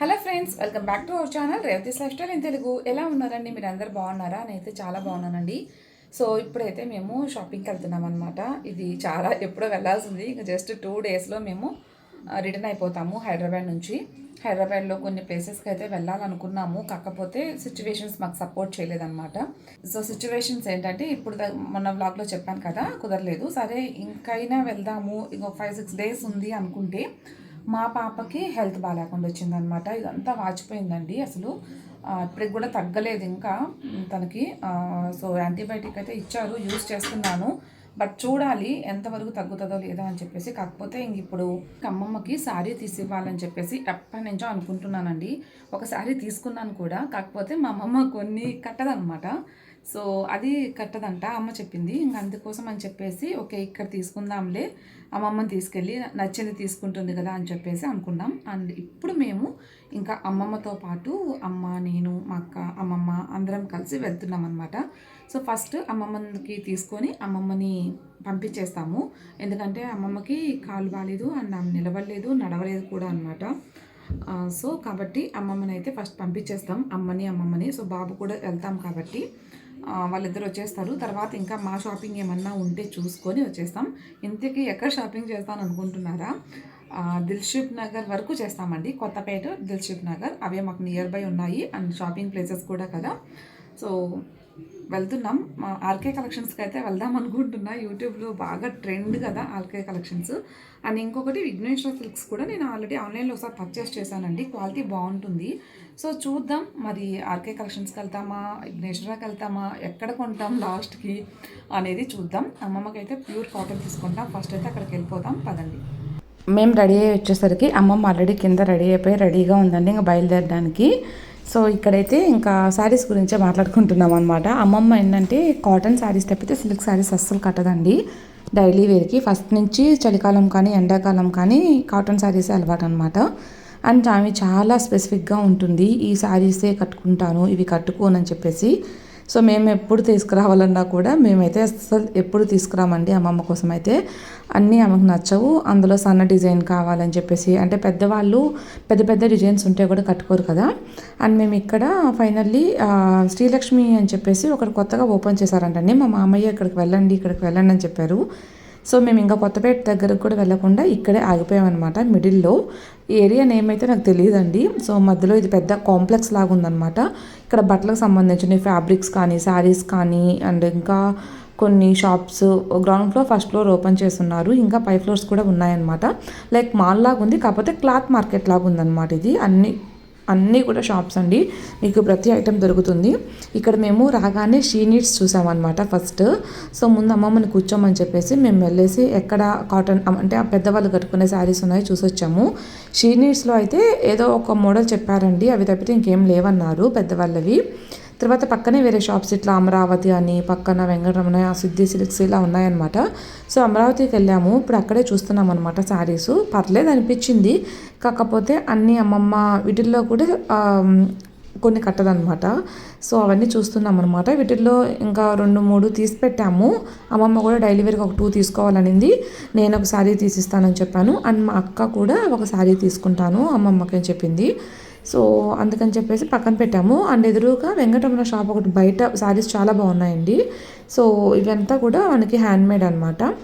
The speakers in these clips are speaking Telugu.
Hello friends welcome back to our channel Revathi's lifestyle in Telugu. ఎలా ఉన్నారండి? మీరు అందరు బాగున్నారా? నేనైతే చాలా బాగున్నానండి. సో ఇప్పుడైతే మేము షాపింగ్కి వెళ్తున్నాం అనమాట ఇది చాలా ఎప్పుడో వెళ్ళాల్సింది. ఇంకా జస్ట్ టూ డేస్లో మేము రిటర్న్ అయిపోతాము హైదరాబాద్ నుంచి. హైదరాబాద్లో కొన్ని ప్లేసెస్కి అయితే వెళ్ళాలనుకున్నాము. కాకపోతే సిచ్యువేషన్స్ మాకు సపోర్ట్ చేయలేదన్నమాట. సో సిచ్యువేషన్స్ ఏంటంటే ఇప్పుడు మొన్న వ్లాగ్లో చెప్పాను కదా కుదరలేదు. సరే ఇంకైనా వెళ్దాము. ఇంకో ఫైవ్ సిక్స్ డేస్ ఉంది అనుకుంటే మా పాపకి హెల్త్ బాగాలేకుండా వచ్చిందనమాట. ఇదంతా వాచిపోయిందండి అసలు. ఇప్పటికి కూడా తగ్గలేదు ఇంకా. తనకి సో యాంటీబయాటిక్ అయితే ఇచ్చారు యూజ్ చేస్తున్నాను. బట్ చూడాలి ఎంతవరకు తగ్గుతుందో లేదో అని చెప్పేసి. కాకపోతే ఇంక ఇప్పుడు అమ్మమ్మకి శారీ తీసి ఇవ్వాలని చెప్పేసి ఎప్పటి నుంచో అనుకుంటున్నానండి. ఒక శారీ తీసుకున్నాను కూడా. కాకపోతే మా అమ్మమ్మ కొన్ని కట్టదనమాట. సో అది కట్టదంట అమ్మ చెప్పింది. ఇంక అందుకోసం అని చెప్పేసి ఓకే ఇక్కడ తీసుకుందాంలే అమ్మమ్మని తీసుకెళ్ళి నచ్చింది తీసుకుంటుంది కదా అని చెప్పేసి అనుకున్నాం. అండ్ ఇప్పుడు మేము ఇంకా అమ్మమ్మతో పాటు అమ్మ నేను మా అక్క అమ్మమ్మ అందరం కలిసి వెళ్తున్నాం అనమాట సో ఫస్ట్ అమ్మమ్మకి తీసుకొని అమ్మమ్మని పంపించేస్తాము. ఎందుకంటే అమ్మమ్మకి కాలు బాగాలేదు అండ్ ఆమె నిలవలేదు నడవలేదు కూడా అనమాట సో కాబట్టి అమ్మమ్మని అయితే ఫస్ట్ పంపించేస్తాం. అమ్మని అమ్మమ్మని. సో బాబు కూడా వెళ్తాం కాబట్టి వాళ్ళిద్దరు వచ్చేస్తారు. తర్వాత ఇంకా మా షాపింగ్ ఏమన్నా ఉంటే చూసుకొని వచ్చేస్తాం. ఇంతకీ ఎక్కడ షాపింగ్ చేస్తాను అనుకుంటున్నారా? ఆ, దిల్షుక్ నగర్ వరకు చేస్తామండి. కొత్తపేట దిల్షుక్ నగర్. అవే మాకు నియర్ బై ఉన్నాయి. అండ్ షాపింగ్ ప్లేసెస్ కూడా కదా. సో వెళ్తున్నాం. ఆర్కే కలెక్షన్స్కి అయితే వెళ్దాం అనుకుంటున్నా. యూట్యూబ్లో బాగా ట్రెండ్ కదా ఆర్కే కలెక్షన్స్. అండ్ ఇంకొకటి విఘ్నేశ్వర సిల్క్స్ కూడా నేను ఆల్రెడీ ఆన్లైన్లో ఒకసారి పర్చేస్ చేశానండి. క్వాలిటీ బాగుంటుంది. సో చూద్దాం. మరి ఆర్కే కలెక్షన్స్కి వెళ్తామా? విఘ్నేశ్వరకి వెళ్తామా? ఎక్కడ కొంటాం లాస్ట్కి అనేది చూద్దాం. అమ్మమ్మకి అయితే ప్యూర్ కాటన్ తీసుకుంటాం. ఫస్ట్ అయితే అక్కడికి వెళ్ళిపోతాం పదండి. మేము రెడీ అయ్యి వచ్చేసరికి అమ్మమ్మ ఆల్రెడీ కింద రెడీ అయిపోయి రెడీగా ఉందండి. ఇంకా బయలుదేరడానికి. సో ఇక్కడైతే ఇంకా శారీస్ గురించే మాట్లాడుకుంటున్నాం అనమాట అమ్మమ్మ ఏంటంటే కాటన్ శారీస్ తప్పితే సిల్క్ శారీస్ అస్సలు కట్టదండి. డైలీ వేర్కి ఫస్ట్ నుంచి చలికాలం కానీ ఎండాకాలం కానీ కాటన్ శారీసే అలవాటు అనమాట అండ్ ఆమె చాలా స్పెసిఫిక్గా ఉంటుంది ఈ శారీసే కట్టుకుంటాను ఇవి కట్టుకోనని చెప్పేసి. సో మేము ఎప్పుడు తీసుకురావాలన్నా కూడా మేమైతే అసలు ఎప్పుడు తీసుకురామండి అమ్మమ్మ కోసం అయితే అన్నీ ఆమెకు నచ్చవు. అందులో సన్న డిజైన్ కావాలని చెప్పేసి అంటే పెద్దవాళ్ళు పెద్ద పెద్ద డిజైన్స్ ఉంటే కూడా కట్టుకోరు కదా. అండ్ మేము ఇక్కడ ఫైనల్లీ శ్రీలక్ష్మి అని చెప్పేసి ఒకటి కొత్తగా ఓపెన్ చేశారంటండి. మా మామయ్య ఇక్కడికి వెళ్ళండి ఇక్కడికి వెళ్ళండి అని చెప్పారు. సో మేము ఇంకా కొత్తపేట దగ్గరకు కూడా వెళ్ళకుండా ఇక్కడే ఆగిపోయామన్నమాట మిడిల్లో. ఈ ఏరియా నేమ్ అయితే నాకు తెలియదండి సో మధ్యలో ఇది పెద్ద కాంప్లెక్స్ లాగా ఉందన్నమాట. ఇక్కడ బట్టలకు సంబంధించిన ఫ్యాబ్రిక్స్ కానీ శారీస్ కానీ అండ్ ఇంకా కొన్ని shops ground floor first floor open చేస్తున్నారు. ఇంకా పై ఫ్లోర్స్ కూడా ఉన్నాయన్నమాట. లైక్ మాల్ లాగా ఉంది కాకపోతే క్లాత్ మార్కెట్ లాగా ఉందన్నమాట ఇది. అన్ని అన్నీ కూడా షాప్స్ అండి. మీకు ప్రతి ఐటెం దొరుకుతుంది. ఇక్కడ మేము రాగానే షీ నీడ్స్ చూసామన్నమాట ఫస్ట్ సో ముందు అమ్మమ్మని కూర్చోమని చెప్పేసి మేము వెళ్ళేసి ఎక్కడ కాటన్ అంటే ఆ పెద్దవాళ్ళు కట్టుకునే శారీస్ ఉన్నాయి చూసి వచ్చాము షీ నీడ్స్లో అయితే ఏదో ఒక మోడల్ చెప్పారండి. అవి తప్పితే ఇంకేం లేవన్నారు పెద్దవాళ్ళవి. తర్వాత పక్కనే వేరే షాప్స్ ఇట్లా అమరావతి అని పక్కన వెంకటరమణ సిద్ధి సిల్క్స్ ఇలా ఉన్నాయన్నమాట. సో అమరావతికి వెళ్ళాము. ఇప్పుడు అక్కడే చూస్తున్నాం అనమాట శారీస్. పర్లేదు అనిపించింది. కాకపోతే అన్ని అమ్మమ్మ వీటిల్లో కూడా కొన్ని కట్టదనమాట సో అవన్నీ చూస్తున్నాం అనమాట వీటిల్లో ఇంకా రెండు మూడు తీసి పెట్టాము. అమ్మమ్మ కూడా డైలీ వేర్కి ఒక టూ తీసుకోవాలనింది. నేను ఒక శారీ తీసిస్తానని చెప్పాను. అండ్ మా అక్క కూడా ఒక శారీ తీసుకుంటాను అమ్మమ్మకి అని చెప్పింది. సో అందుకని చెప్పేసి పక్కన పెట్టాము. అండ్ ఎదురుగా వెంకటరమణ షాప్ ఒకటి బయట. శారీస్ చాలా బాగున్నాయండి. సో ఇవంతా కూడా మనకి హ్యాండ్ మేడ్ అనమాట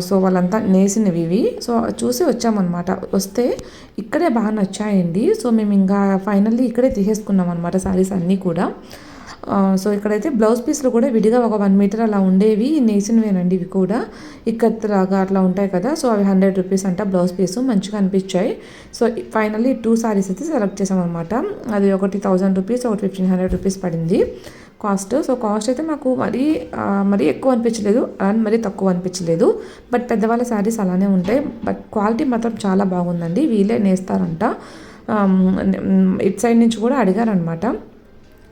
సో వాళ్ళంతా నేసినవి ఇవి. సో చూసి వచ్చామన్నమాట. వస్తే ఇక్కడే బాగా నచ్చాయండి. సో మేము ఇంకా ఫైనల్లీ ఇక్కడే తీసేసుకున్నాం అనమాట శారీస్ అన్నీ కూడా. సో ఇక్కడైతే బ్లౌజ్ పీస్లు కూడా విడిగా ఒక వన్ మీటర్ అలా ఉండేవి నేసినవేనండి ఇవి కూడా. ఇక్కత్లాగా అట్లా ఉంటాయి కదా సో అవి హండ్రెడ్ రూపీస్ అంట బ్లౌజ్ పీస్ మంచిగా అనిపించాయి. సో ఫైనల్లీ టూ సారీస్ అయితే సెలెక్ట్ చేసామన్నమాట. అది ఒకటి థౌజండ్ రూపీస్ ఒకటి ఫిఫ్టీన్ హండ్రెడ్ రూపీస్ పడింది. కాస్ట్ సో కాస్ట్ అయితే మాకు మరీ మరీ ఎక్కువ అనిపించలేదు అండ్ మరీ తక్కువ అనిపించలేదు. బట్ పెద్దవాళ్ళ శారీస్ అలానే ఉంటాయి. బట్ క్వాలిటీ మాత్రం చాలా బాగుందండి వీళ్ళే నేస్తారంట. ఇట్ సైడ్ నుంచి కూడా అడిగారనమాట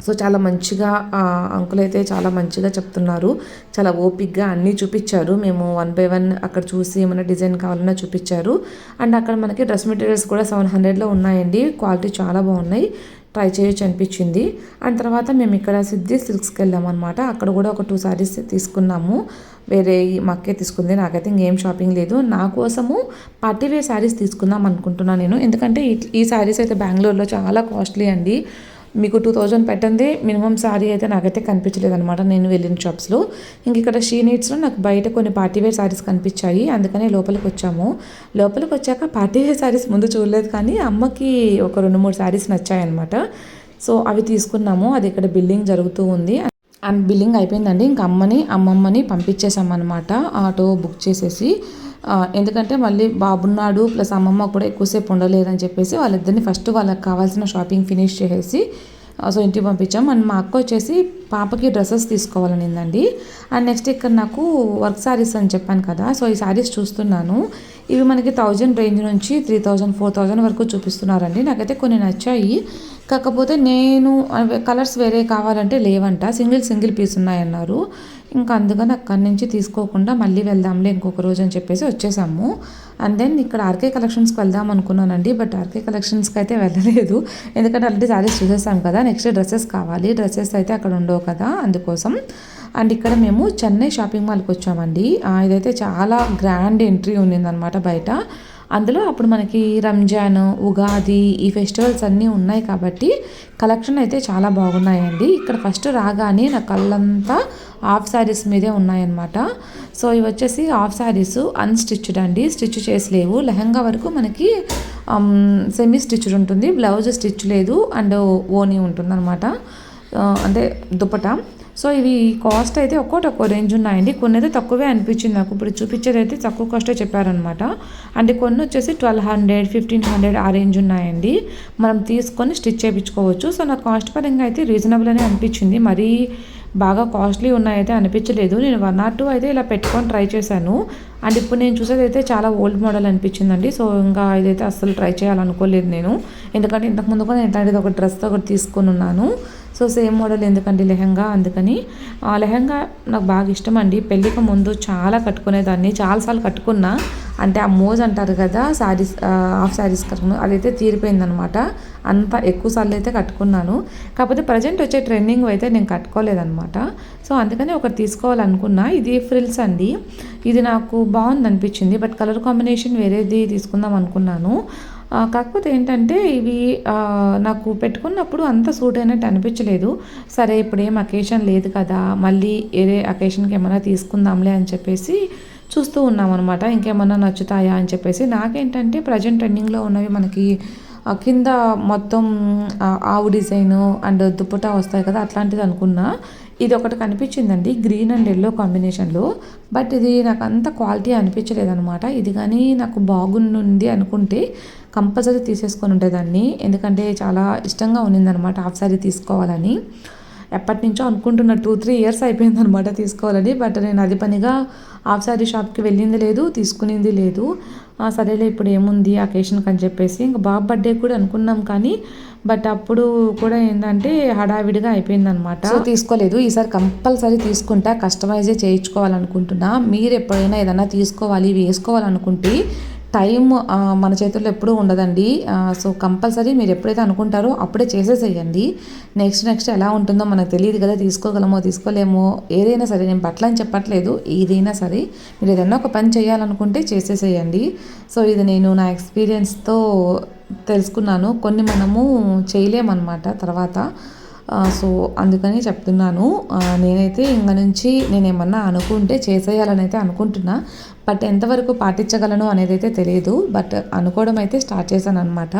సో చాలా మంచిగా అంకుల్ అయితే చాలా మంచిగా చెప్తున్నారు. చాలా ఓపిక్గా అన్నీ చూపించారు. మేము వన్ బై వన్ అక్కడ చూసి ఏమైనా డిజైన్ కావాలన్నా చూపించారు. అండ్ అక్కడ మనకి డ్రెస్ మెటీరియల్స్ కూడా సెవెన్ హండ్రెడ్లో ఉన్నాయండి. క్వాలిటీ చాలా బాగున్నాయి. ట్రై చేయొచ్చు అనిపించింది. అండ్ తర్వాత మేము ఇక్కడ సిద్ధి సిల్క్స్కి వెళ్ళాం అనమాట అక్కడ కూడా ఒక టూ శారీస్ తీసుకున్నాము. వేరే మాకే తీసుకుంది. నాకైతే ఇంకేం షాపింగ్ లేదు. నా కోసము పార్టీవేర్ శారీస్ తీసుకుందాం అనుకుంటున్నాను నేను. ఎందుకంటే ఈ- ఈ శారీస్ అయితే బెంగళూరులో చాలా కాస్ట్లీ అండి. మీకు టూ థౌజండ్ పెట్టండి మినిమం శారీ అయితే నాకైతే కనిపించలేదు అనమాట నేను వెళ్ళిన షాప్స్లో ఇంక ఇక్కడ షీ నీడ్స్లో నాకు బయట కొన్ని పార్టీవేర్ శారీస్ కనిపించాయి. అందుకనే లోపలికి వచ్చాము. లోపలికి వచ్చాక పార్టీ వేర్ శారీస్ ముందు చూడలేదు కానీ అమ్మకి ఒక రెండు మూడు శారీస్ నచ్చాయన్నమాట. సో అవి తీసుకున్నాము. అది ఇక్కడ బిల్లింగ్ జరుగుతూ ఉంది. అండ్ బిల్లింగ్ అయిపోయిందండి. ఇంక అమ్మని అమ్మమ్మని పంపించేసామన్నమాట. ఆటో బుక్ చేసేసి. ఎందుకంటే మళ్ళీ బాబున్నాడు ప్లస్ అమ్మమ్మ కూడా ఎక్కువసేపు ఉండలేదని చెప్పేసి వాళ్ళిద్దరిని ఫస్ట్ వాళ్ళకి కావాల్సిన షాపింగ్ ఫినిష్ చేసేసి సో ఇంటికి పంపించాం. అండ్ మా అక్క వచ్చేసి పాపకి డ్రెస్సెస్ తీసుకోవాలనిందండి అండ్ నెక్స్ట్ ఇక్కడ నాకు వర్క్ శారీస్ అని చెప్పాను కదా సో ఈ శారీస్ చూస్తున్నాను. ఇవి మనకి థౌజండ్ రేంజ్ నుంచి త్రీ థౌజండ్ ఫోర్ థౌజండ్ వరకు చూపిస్తున్నారండి. నాకైతే కొన్ని నచ్చాయి. కాకపోతే నేను కలర్స్ వేరే కావాలంటే లేవంట. సింగిల్ సింగిల్ పీస్ ఉన్నాయన్నారు. ఇంకా అందుకని అక్కడి నుంచి తీసుకోకుండా మళ్ళీ వెళ్దాంలే ఇంకొక రోజు అని చెప్పేసి వచ్చేసాము. అండ్ దెన్ ఇక్కడ ఆర్కే కలెక్షన్స్కి వెళ్దాం అనుకున్నానండి బట్ ఆర్కే కలెక్షన్స్కి అయితే వెళ్ళలేదు. ఎందుకంటే ఆల్రెడీ శారీస్ చూసేసాం కదా నెక్స్ట్ డ్రెస్సెస్ కావాలి. డ్రెస్సెస్ అయితే అక్కడ ఉండవు కదా అందుకోసం. అండ్ ఇక్కడ మేము చెన్నై షాపింగ్ మాల్కి వచ్చామండి. ఇదైతే చాలా గ్రాండ్ ఎంట్రీ ఉన్నిందనమాట బయట. అందులో అప్పుడు మనకి రంజాన్ ఉగాది ఈ ఫెస్టివల్స్ అన్నీ ఉన్నాయి కాబట్టి కలెక్షన్ అయితే చాలా బాగున్నాయండి. ఇక్కడ ఫస్ట్ రాగానే నా కళ్ళంతా హాఫ్ శారీస్ మీదే ఉన్నాయన్నమాట. సో ఇవి వచ్చేసి హాఫ్ శారీస్ అన్స్టిచ్డ్ అండి. స్టిచ్ చేసి లేవు లెహంగా వరకు మనకి సెమీ స్టిచ్డ్ ఉంటుంది. బ్లౌజ్ స్టిచ్ లేదు. అండ్ ఓనీ ఉంటుంది అనమాట అంటే దుప్పట? సో ఇవి కాస్ట్ అయితే ఒక్కోటి ఒక్కో రేంజ్ ఉన్నాయండి. కొన్ని అయితే తక్కువే అనిపించింది నాకు. ఇప్పుడు చూపించేది అయితే తక్కువ కాస్టే చెప్పారనమాట అంటే కొన్ని వచ్చేసి ట్వెల్వ్ హండ్రెడ్ ఫిఫ్టీన్ హండ్రెడ్ ఆ రేంజ్ ఉన్నాయండి. మనం తీసుకొని స్టిచ్ చేయించుకోవచ్చు. సో నాకు కాస్ట్ పరంగా అయితే రీజనబుల్ అనే అనిపించింది. మరీ బాగా కాస్ట్లీ ఉన్నాయైతే అనిపించలేదు. నేను వన్ ఆర్ టూ అయితే ఇలా పెట్టుకొని ట్రై చేశాను. అండ్ ఇప్పుడు నేను చూసేది అయితే చాలా ఓల్డ్ మోడల్ అనిపించిందండి. సో ఇంకా ఇదైతే అస్సలు ట్రై చేయాలనుకోలేదు నేను. ఎందుకంటే ఇంతకుముందు కూడా నేను ఇట్లాంటిది ఒక డ్రెస్ ఒకటి తీసుకొని ఉన్నాను. సో సేమ్ మోడల్ ఎందుకండి లెహంగా? అందుకని ఆ లెహంగా నాకు బాగా ఇష్టం అండి పెళ్ళికి ముందు చాలా కట్టుకునేదాన్ని. చాలాసార్లు కట్టుకున్నా అంటే ఆ మోజ్ అంటారు కదా శారీస్ హాఫ్ శారీస్ కట్టుకున్నా అదైతే తీరిపోయిందనమాట. అంత ఎక్కువ సార్లు అయితే కట్టుకున్నాను. కాకపోతే ప్రజెంట్ వచ్చే ట్రెండింగ్ అయితే నేను కట్టుకోలేదనమాట. సో అందుకని ఒకటి తీసుకోవాలనుకున్నా. ఇది ఫ్రిల్స్ అండి. ఇది నాకు బాగుంది అనిపించింది బట్ కలర్ కాంబినేషన్ వేరేది తీసుకుందాం అనుకున్నాను. కాకపోతే ఏంటంటే ఇవి నాకు పెట్టుకున్నప్పుడు అంత సూట్ అయినట్టు అనిపించలేదు. సరే ఇప్పుడు ఏం అకేషన్ లేదు కదా మళ్ళీ వేరే అకేషన్కి ఏమైనా తీసుకుందాంలే అని చెప్పేసి చూస్తూ ఉన్నాం అనమాట ఇంకేమన్నా నచ్చుతాయా అని చెప్పేసి. నాకేంటంటే ప్రజెంట్ ట్రెండింగ్లో ఉన్నవి మనకి కింద మొత్తం ఆవు డిజైన్ అండ్ దుప్పటా వస్తాయి కదా అట్లాంటిది అనుకున్నా. ఇది ఒకటి కనిపించిందండి గ్రీన్ అండ్ ఎల్లో కాంబినేషన్లో. బట్ ఇది నాకు అంత క్వాలిటీ అనిపించలేదు అనమాట ఇది కానీ నాకు బాగుంది అనుకుంటే కంపల్సరీ తీసేసుకొని ఉండేదాన్ని. ఎందుకంటే చాలా ఇష్టంగా ఉన్నిందనమాట హాఫ్ సారీ తీసుకోవాలని. ఎప్పటి నుంచో అనుకుంటున్న టూ త్రీ ఇయర్స్ అయిపోయింది అనమాట తీసుకోవాలని. బట్ నేను అది పనిగా హాఫ్ సారీ షాప్కి వెళ్ళింది లేదు తీసుకునింది లేదు. సరేలే ఇప్పుడు ఏముంది అకేషన్కి అని చెప్పేసి ఇంకా బాబు బర్త్డే కూడా అనుకున్నాం కానీ బట్ అప్పుడు కూడా ఏంటంటే హడావిడిగా అయిపోయిందనమాట. సో తీసుకోలేదు. ఈసారి కంపల్సరీ తీసుకుంటా కస్టమైజే చేయించుకోవాలనుకుంటున్నా. మీరు ఎప్పుడైనా ఏదైనా తీసుకోవాలి వేసుకోవాలనుకుంటే టైం మన చేతుల్లో ఎప్పుడూ ఉండదండి. సో కంపల్సరీ మీరు ఎప్పుడైతే అనుకుంటారో అప్పుడే చేసేసేయండి. నెక్స్ట్ నెక్స్ట్ ఎలా ఉంటుందో మనకు తెలియదు కదా తీసుకోగలమో తీసుకోలేమో. ఏదైనా సరే నేను బట్టలు అని చెప్పట్లేదు ఏదైనా సరే మీరు ఏదైనా ఒక పని చేయాలనుకుంటే చేసేసేయండి. సో ఇది నేను నా ఎక్స్పీరియన్స్తో తెలుసుకున్నాను. కొన్ని మనము చేయలేమన్నమాట తర్వాత. సో అందుకని చెప్తున్నాను. నేనైతే ఇంక నుంచి నేను ఏమన్నా అనుకుంటే చేసేయాలని అయితే అనుకుంటున్నా. బట్ ఎంతవరకు పాటించగలను అనేది అయితే తెలియదు బట్ అనుకోవడం అయితే స్టార్ట్ చేశాను అనమాట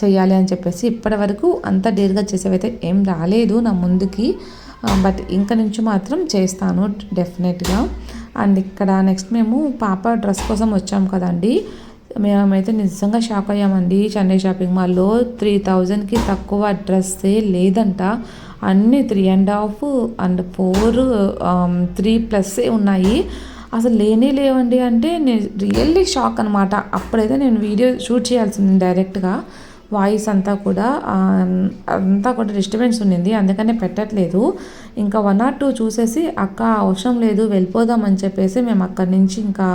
చెయ్యాలి అని చెప్పేసి ఇప్పటి వరకు అంత డేర్గా చేసేవైతే ఏం రాలేదు నా ముందుకి. బట్ ఇంక నుంచి మాత్రం చేస్తాను డెఫినెట్గా. అండ్ ఇక్కడ నెక్స్ట్ మేము పాప డ్రెస్ కోసం వచ్చాం కదండీ. మేమైతే నిజంగా షాక్ అయ్యామండి. చెన్నై షాపింగ్ మాల్లో త్రీ థౌజండ్కి తక్కువ డ్రెస్సే లేదంట. అన్నీ three and half and four three ప్లస్సే ఉన్నాయి. అసలు లేనే లేవండి అంటే నేను రియల్లీ షాక్ అనమాట అప్పుడైతే నేను వీడియో షూట్ చేయాల్సింది డైరెక్ట్గా వాయిస్ అంతా కూడా um, అంతా కూడా డిస్టర్బెన్స్ ఉండింది. అందుకనే పెట్టట్లేదు. ఇంకా వన్ ఆర్ టూ చూసేసి అక్క అవసరం లేదు వెళ్ళిపోదాం అని చెప్పేసి మేము అక్కడి నుంచి ఇంకా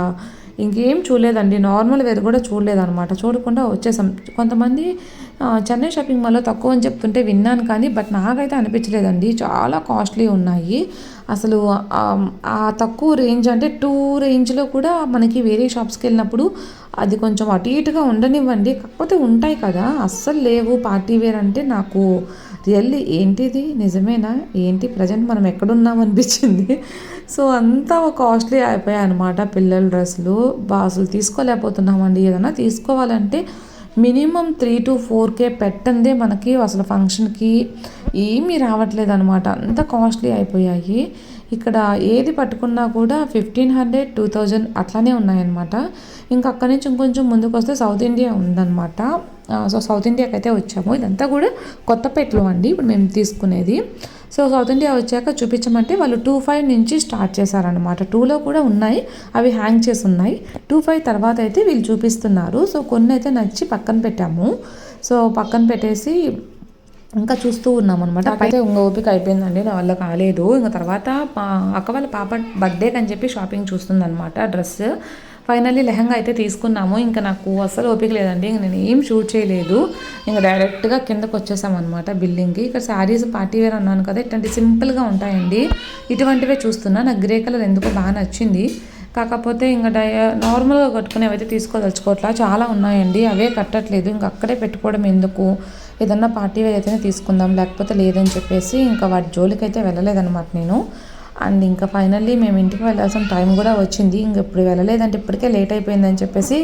ఇంకేం చూడలేదండి. నార్మల్ వేర్ కూడా చూడలేదన్నమాట. చూడకుండా వచ్చేసాం. కొంతమంది చెన్నై షాపింగ్ మాల్లో తక్కువ అని చెప్తుంటే విన్నాను కానీ బట్ నాకైతే అనిపించలేదండి. చాలా కాస్ట్లీ ఉన్నాయి. అసలు ఆ తక్కువ రేంజ్ అంటే టూ రేంజ్లో కూడా మనకి వేరే షాప్స్కి వెళ్ళినప్పుడు అది కొంచెం అటు ఇటుగా ఉండనివ్వండి. కాకపోతే ఉంటాయి కదా. అస్సలు లేవు. పార్టీ వేర్ అంటే నాకు రియల్లీ ఏంటిది? నిజమేనా? ఏంటి? ప్రజెంట్ మనం ఎక్కడున్నాం అనిపించింది. సో అంతా కాస్ట్లీ అయిపోయాయి అనమాట పిల్లల డ్రెస్సులు. బా అసలు తీసుకోలేకపోతున్నామండి. ఏదైనా తీసుకోవాలంటే minimum three to four K పెట్టందే మనకి. అసలు ఫంక్షన్కి ఏమీ రావట్లేదు అనమాట అంత కాస్ట్లీ అయిపోయాయి. ఇక్కడ ఏది పట్టుకున్నా కూడా ఫిఫ్టీన్ హండ్రెడ్ టూ థౌజండ్ అట్లానే ఉన్నాయన్నమాట. ఇంకా అక్కడి నుంచి ఇంకొంచెం ముందుకు వస్తే సౌత్ ఇండియా ఉందన్నమాట. సో సౌత్ ఇండియాకి అయితే వచ్చాము. ఇదంతా కూడా కొత్తపేటలో అండి ఇప్పుడు మేము తీసుకునేది. సో సౌత్ ఇండియా వచ్చాక చూపించమంటే వాళ్ళు టూ ఫైవ్ నుంచి స్టార్ట్ చేశారనమాట టూలో కూడా ఉన్నాయి అవి హ్యాంగ్ చేసి ఉన్నాయి. టూ ఫైవ్ తర్వాత అయితే వీళ్ళు చూపిస్తున్నారు. సో కొన్ని అయితే నచ్చి పక్కన పెట్టాము. సో పక్కన పెట్టేసి ఇంకా చూస్తూ ఉన్నాం అనమాట అయితే ఇంక ఓపిక అయిపోయిందండి నా వల్ల కాలేదు. ఇంకా తర్వాత మా అక్క వాళ్ళ పాప బర్త్డేకి అని చెప్పి షాపింగ్ చూస్తుందన్నమాట డ్రెస్ ఫైనల్లీ లెహంగా అయితే తీసుకున్నాము. ఇంకా నాకు అస్సలు ఓపిక లేదండి. ఇంక నేను ఏం షూట్ చేయలేదు. ఇంకా డైరెక్ట్గా కిందకు వచ్చేసామన్నమాట బిల్డింగ్కి ఇక్కడ శారీస్ పార్టీ వేర్ అన్నాను కదా ఇట్లాంటి సింపుల్గా ఉంటాయండి. ఇటువంటివే చూస్తున్నా. నాకు గ్రే కలర్ ఎందుకో బాగా నచ్చింది. కాకపోతే ఇంకా డై నార్మల్గా కట్టుకునేవి అయితే తీసుకోదలుచుకోవట్లా. చాలా ఉన్నాయండి. అవే కట్టట్లేదు. ఇంకా అక్కడే పెట్టుకోవడం ఎందుకు? ఏదన్నా పార్టీ వేర్ అయితేనే తీసుకుందాం లేకపోతే లేదని చెప్పేసి ఇంకా వాటి జోలికి అయితే వెళ్ళలేదన్నమాట నేను. అండ్ ఇంకా ఫైనల్లీ మేము ఇంటికి వెళ్ళాల్సిన టైం కూడా వచ్చింది. ఇంక ఇప్పుడు వెళ్ళలేదంటే ఇప్పటికే లేట్ అయిపోయిందని చెప్పేసి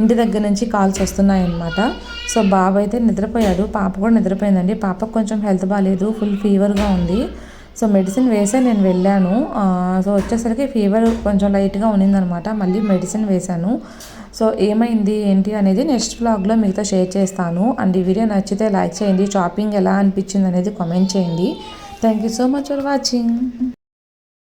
ఇంటి దగ్గర నుంచి కాల్స్ వస్తున్నాయి అనమాట సో బాబు అయితే నిద్రపోయాడు. పాప కూడా నిద్రపోయిందండి. పాపకు కొంచెం హెల్త్ బాగాలేదు ఫుల్ ఫీవర్గా ఉంది. సో మెడిసిన్ వేసే నేను వెళ్ళాను. సో వచ్చేసరికి ఫీవర్ కొంచెం లైట్గా ఉన్నిందనమాట మళ్ళీ మెడిసిన్ వేశాను. సో ఏమైంది ఏంటి అనేది నెక్స్ట్ బ్లాగ్లో మీతో షేర్ చేస్తాను. అండ్ ఈ వీడియో నచ్చితే లైక్ చేయండి. షాపింగ్ ఎలా అనిపించింది అనేది కామెంట్ చేయండి. Thank you so much for watching.